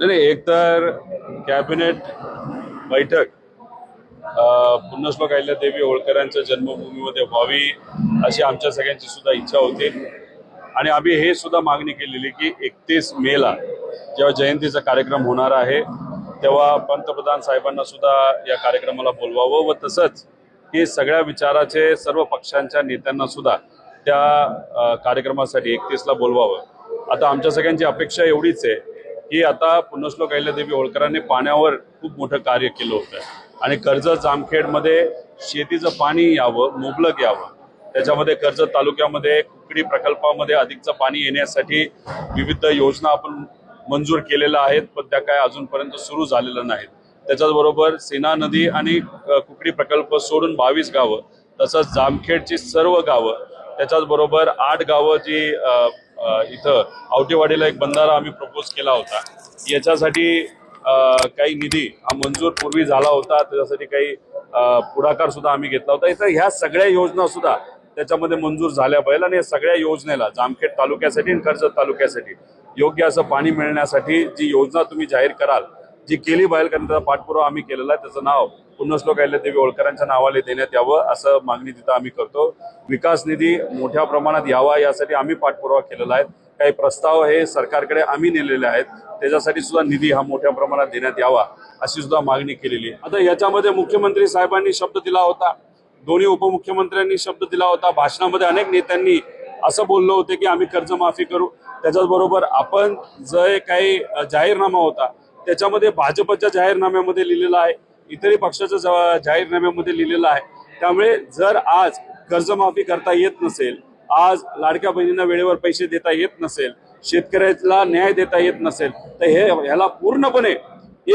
नाही नाही एकतर कॅबिनेट बैठक अ, पुण्यश्लोक देवी होळकरांच्या जन्मभूमीमध्ये व्हावी अशी आमच्या सगळ्यांची सुद्धा इच्छा होती. आणि आम्ही हे सुद्धा मागणी केलेली की एकतीस मेला जेव्हा जयंतीचा कार्यक्रम होणार आहे तेव्हा पंतप्रधान साहेबांना सुद्धा या कार्यक्रमाला बोलवावं व तसंच की सगळ्या विचाराचे सर्व पक्षांच्या नेत्यांना सुद्धा त्या कार्यक्रमासाठी एकतीसला बोलवावं. आता आमच्या सगळ्यांची अपेक्षा एवढीच आहे हे आता पुण्यश्लोक अहिल्यादेवी होळकरांनी पाण्यावर खूप मोठं कार्य केलं होतं. आणि कर्जत जामखेडमध्ये शेतीचं पाणी यावं मुबलक यावं. त्याच्यामध्ये कर्जत तालुक्यामध्ये कुकडी प्रकल्पामध्ये अधिकचं पाणी येण्यासाठी विविध योजना आपण मंजूर केलेल्या आहेत पण त्या काय अजूनपर्यंत सुरू झालेल्या नाहीत. त्याच्याचबरोबर सेना नदी आणि कुकडी प्रकल्प सोडून बावीस गावं तसंच जामखेडची सर्व गावं त्याच्याच बरोबर आठ गावं जी अ, इथं आवटेवाडीला एक बंधारा आम्ही प्रपोज केला होता. याच्यासाठी काही निधी हा मंजूर पूर्वी झाला होता. त्याच्यासाठी काही पुढाकार सुद्धा आम्ही घेतला होता. इथं ह्या सगळ्या योजना सुद्धा त्याच्यामध्ये मंजूर झाल्या पाहिजे आणि या सगळ्या योजनेला जामखेड तालुक्यासाठी आणि कर्जत तालुक्यासाठी योग्य असं पाणी मिळण्यासाठी जी योजना तुम्ही जाहीर कराल जी केली पाहिजे कारण त्याचा पाठपुरावा आम्ही केलेला आहे त्याचं नाव पुण्यश्लोक देवी होळकरांच्या नावाने देण्यात यावं असं मागणी तिथं आम्ही करतो. विकास निधी मोठ्या प्रमाणात यावा यासाठी आम्ही पाठपुरावा केलेला आहे. काही प्रस्ताव हे सरकारकडे आम्ही नेलेले आहेत. त्याच्यासाठी सुद्धा निधी हा मोठ्या प्रमाणात देण्यात यावा अशी सुद्धा मागणी केलेली आहे. आता याच्यामध्ये मुख्यमंत्री साहेबांनी शब्द दिला होता दोन्ही उपमुख्यमंत्र्यांनी शब्द दिला होता. भाषणामध्ये अनेक नेत्यांनी असं बोललो होते की आम्ही कर्जमाफी करू. त्याच्याचबरोबर आपण जे काही जाहीरनामा होता त्याच्यामध्ये भाजपच्या जाहीरनाम्यामध्ये लिहिलेलं आहे इतरही पक्षाच्या जाहीरनाम्यामध्ये लिहिलेलं आहे. त्यामुळे जर आज कर्जमाफी करता येत नसेल आज लाडक्या बहिणींना वेळेवर पैसे देता येत नसेल शेतकऱ्याला न्याय देता येत नसेल तर हे ह्याला पूर्णपणे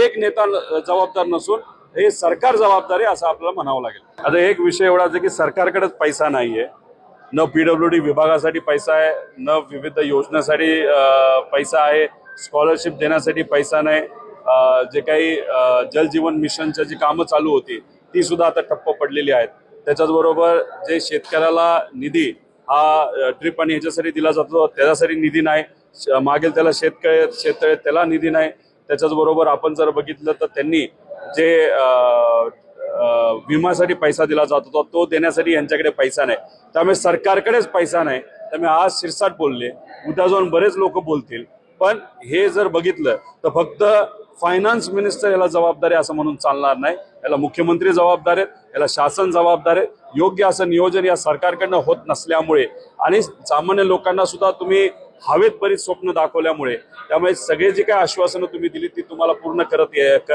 एक नेता जबाबदार नसून हे सरकार जबाबदार आहे असं आपल्याला म्हणावं लागेल. आता एक विषय एवढाच आहे की सरकारकडेच पैसा नाहीये. न पीडब्ल्यू डी विभागासाठी पैसा आहे न विविध योजनेसाठी पैसा आहे. स्कॉलरशिप देण्यासाठी पैसा नाही. जे काही जल जलजीवन मिशनच्या जी कामं चालू होती ती सुद्धा आता ठप्प पडलेली आहेत. त्याच्याचबरोबर जे शेतकऱ्याला निधी हा ड्रीप आणि ह्याच्यासाठी दिला जातो त्याच्यासाठी निधी नाही. श- मागेल त्याला शेतकरी शेततळे त्याला निधी नाही. त्याच्याचबरोबर आपण जर बघितलं तर त्यांनी जे विम्यासाठी विमासाठी पैसा दिला जात होता तो देण्यासाठी यांच्याकडे पैसा नाही. त्यामुळे सरकारकडेच पैसा नाही. त्यामुळे आज शिरसाट बोलले. उद्या जाऊन बरेच लोक बोलतील. पण हे जर बघितलं तर फक्त फायनान्स मिनिस्टर याला जबाबदारी असं म्हणून चालणार नाही. याला मुख्यमंत्री जबाबदार आहेत याला शासन जबाबदार आहे योग्य असं नियोजन या सरकारकडनं होत नसल्यामुळे. आणि सामान्य लोकांना सुद्धा तुम्ही हवेत बरीच स्वप्न दाखवल्यामुळे त्यामुळे सगळे जे काही आश्वासनं तुम्ही दिली ती तुम्हाला पूर्ण करत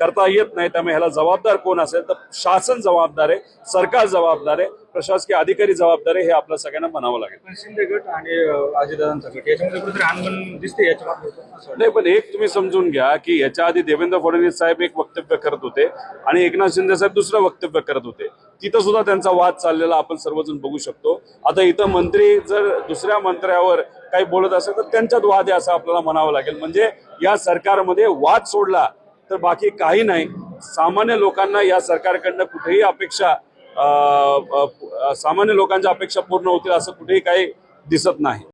करता येत नाही. त्यामुळे ह्याला जबाबदार कोण असेल तर शासन जबाबदार आहे सरकार जबाबदार आहे प्रशासकीय अधिकारी जबाबदार आहे हे आपल्या सगळ्यांना म्हणावं लागेल. पण शिंदे गट आणि अजितदादांचा गट याच्यामध्ये कुठेतरी आंदोलन दिसते याच्या मागे असं वाटतं. नाही पण एक तुम्ही समजून घ्या की याच्या आधी देवेंद्र फडणवीस साहेब एक वक्तव्य करत होते आणि एकनाथ शिंदे साहेब दुसरं वक्तव्य करत होते. तिथं सुद्धा त्यांचा वाद चाललेला आपण सर्वजण बघू शकतो. आता इथं मंत्री जर दुसऱ्या मंत्र्यावर काही बोलत असेल तर त्यांच्यात वाद आहे असं आपल्याला म्हणावं लागेल. म्हणजे या सरकारमध्ये वाद सोडला तर बाकी काही नाही. सामान्य लोकांना या सरकारकडनं कुठेही अपेक्षा सामान्य लोकांच्या अपेक्षा पूर्ण होतील असं कुठेही काही दिसत नाही.